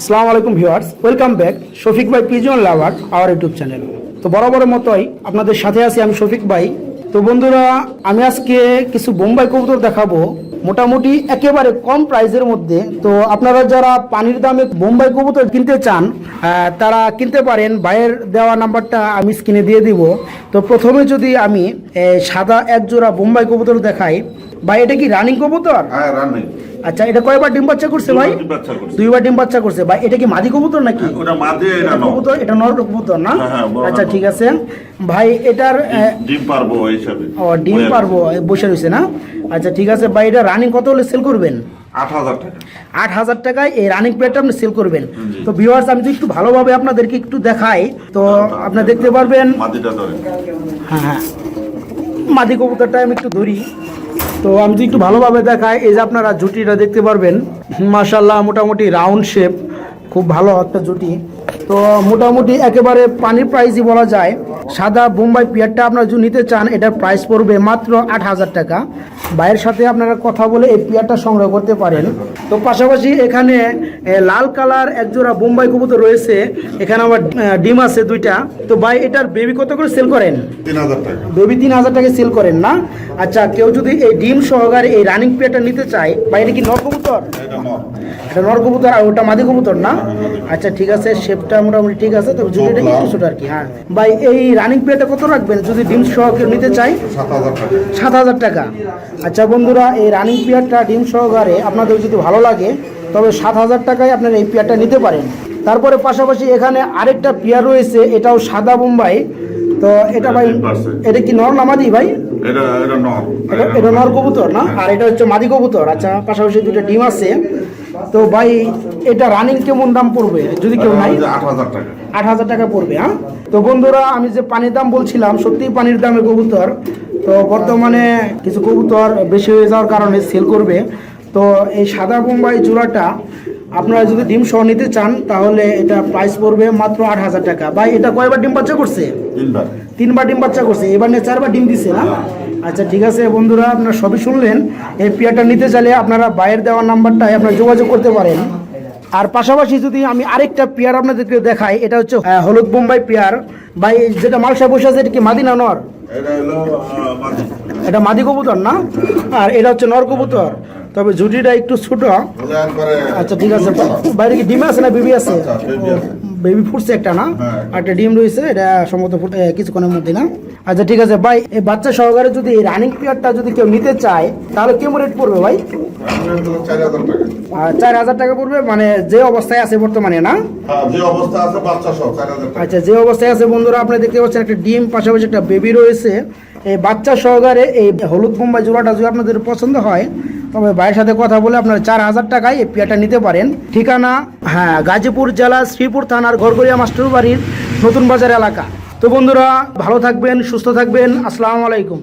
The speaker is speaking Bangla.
আসসালামু আলাইকুম ভিউয়ার্স, ওয়েলকাম ব্যাক শফিক ভাই pigeon lover our YouTube channel. তো বরাবরের মতোই আপনাদের সাথে আছি আমি শফিক ভাই। তো বন্ধুরা, আমি আজকে কিছু বোম্বাই কবুতর দেখাবো। মোটামুটি একেবারে কম প্রাইসের মধ্যে। তো আপনারা যারা পানির দামে বোম্বাই কবুতর কিনতে চান তারা কিনতে পারেন। বাইরের দেওয়া নাম্বারটা আমি স্ক্রিনে দিয়ে দিব। তো প্রথমে যদি আমি সাদা এক জোড়া বোম্বাই কবুতর দেখাই ভাই এটা কি রানিং কবুতর? হ্যাঁ আচ্ছা এটা কয়বার ডিম বাচ্চা করছে ভাই। দুইবার ডিম বাচ্চা করছে। ভাই এটা কি মাদি কবুতর নাকি? ওটা মাঝে এটা কবুতর এটা নর কবুতর না? হ্যাঁ, হ্যাঁ, আচ্ছা ঠিক আছে। ভাই এটার ডিম পারব হিসাবে। ও ডিম পারব বসে রয়েছে না? আচ্ছা ঠিক আছে। ভাই এটা রানিং কত হলে সেল করবেন? আট হাজার টাকায় এই রানিং প্লেটটা আপনি সেল করবেন। তো ভিউয়ার্স আমি যদি একটু ভালোভাবে আপনাদেরকে একটু দেখাই তো আপনি দেখতে পারবেন হ্যাঁ হ্যাঁ। মাদি কবুতরটা আমি একটু ধরি। তো আমি যদি একটু ভালোভাবে দেখাই, এই যে আপনারা জুটিটা দেখতে পারবেন মাসাল্লাহ মোটামুটি রাউন্ড শেপ খুব ভালো একটা জুটি। তো মোটামুটি একেবারে পানির প্রাইসই বলা যায়। সাদা বোম্বাই পিয়ারটা আপনারা যদি নিতে চান এটার প্রাইস পড়বে মাত্র আট হাজার টাকা। ভাইয়ের সাথে আপনারা কথা বলে এই পিয়ারটা সংগ্রহ করতে পারেন। তো পাশাপাশি এখানে লাল কালার একজোড়া বোম্বাই কবুতর রয়েছে। এখানে আহ, ডিম আছে দুইটা। তো ভাই এটার বেবি কত করে সেল করেন? তিন হাজার টাকা। বেবি তিন হাজার টাকা সেল করেন না? আচ্ছা কেউ যদি এই ডিম সহকারে এই রানিং পেয়ারটা নিতে চায় বা এটা কি নর কবুতর? এটা নয় এটা নর কবুতর আর ওটা মাদি কবুতর না? আচ্ছা ঠিক আছে শেপটা মোটামুটি ঠিক আছে তবে যদি এটা একটু ছোট আর কি হ্যাঁ। ভাই এই রানিং পেয়ারটা কত রাখবেন? যদি ডিম সহ কেউ নিতে চায়? সাত হাজার টাকা। আচ্ছা বন্ধুরা এই রানিং পেয়ারটা ডিম সহকারে আপনাদের যদি ভালো লাগে তবে সাত হাজার টাকায় আপনারা এই পেয়ারটা নিতে পারেন। তারপরে পাশাপাশি এখানে আরেকটা পেয়ার রয়েছে এটাও সাদা বোম্বাই। তো এটা ভাই এটা কি নর নামাদি ভাই? এটা নর কবুতর না? আর এটা হচ্ছে মাদি কবুতর। আচ্ছা পাশাপাশি দুটো ডিম আছে। তো ভাই এটা রানিং কেমন দাম পড়বে? যদি কেউ নাই আট হাজার টাকা। আট হাজার টাকা পড়বে হ্যাঁ? তো বন্ধুরা আমি যে পানির দাম বলছিলাম সত্যিই পানির দামে কবুতর। তো বর্তমানে কিছু কবুতর বেশি হয়ে যাওয়ার কারণে সেল করবে। তো এই সাদা বোম্বাই জোড়াটা আপনারা যদি ডিম সহ নিতে চান তাহলে এটা প্রাইস পড়বে মাত্র আট হাজার টাকা। ভাই এটা কয়বার ডিম বাচ্চা করছে? তিনবার। তিনবার ডিম বাচ্চা করছে এবার নিয়ে চারবার ডিম দিছে না? আচ্ছা ঠিক আছে বন্ধুরা আপনারা সবই শুনলেন। এই পেয়ারটা নিতে চাইলে আপনারা বাইরের দেওয়ার নাম্বারটায় আপনারা যোগাযোগ করতে পারেন। আর পাশাপাশি যদি আমি আরেকটা পেয়ার আপনাদেরকে দেখাই এটা হচ্ছে হলুদ বোম্বাই পেয়ার। বা যেটা মালসা বসে আছে এটা কি মাদিনা নর? এটা মাদি কবুতর না? আর এটা হচ্ছে নর কবুতর। তবে ঝুটিটা একটু ছোট। আচ্ছা ঠিক আছে। বাইরে কি ডিম আছে না বেবি আছে? আচ্ছা, আছে। বেবি ফুটছে একটা না? হ্যাঁ। একটা ডিম রয়েছে এটা সম্ভবত ফুটে কিছুক্ষণের মধ্যে না? আচ্ছা ঠিক আছে ভাই এই বাচ্চা সহকারে যদি এই রানিং পিরিয়ডটা যদি কেউ নিতে চায় তাহলে কেমন রেট পড়বে ভাই? চার হাজার টাকা। পড়বে মানে যে অবস্থায় আছে বর্তমানে না? হ্যাঁ আচ্ছা যে অবস্থায় আছে বন্ধুরা আপনি দেখতে পাচ্ছেন একটা ডিম পাশাপাশি একটা বেবি রয়েছে। এই বাচ্চা সহকারে এই হলুদ বোম্বাই জোড়াটা যদি আপনাদের পছন্দ হয় তবে ভাইয়ের সাথে কথা বলে আপনারা চার হাজার টাকায় এই পেয়ারটা নিতে পারেন। ঠিকানা হ্যাঁ গাজীপুর জেলা শ্রীপুর থানার ঘরগড়িয়া মাস্টার বাড়ির নতুন বাজার এলাকা। তো বন্ধুরা, ভালো থাকবেন, সুস্থ থাকবেন। আসসালামু আলাইকুম।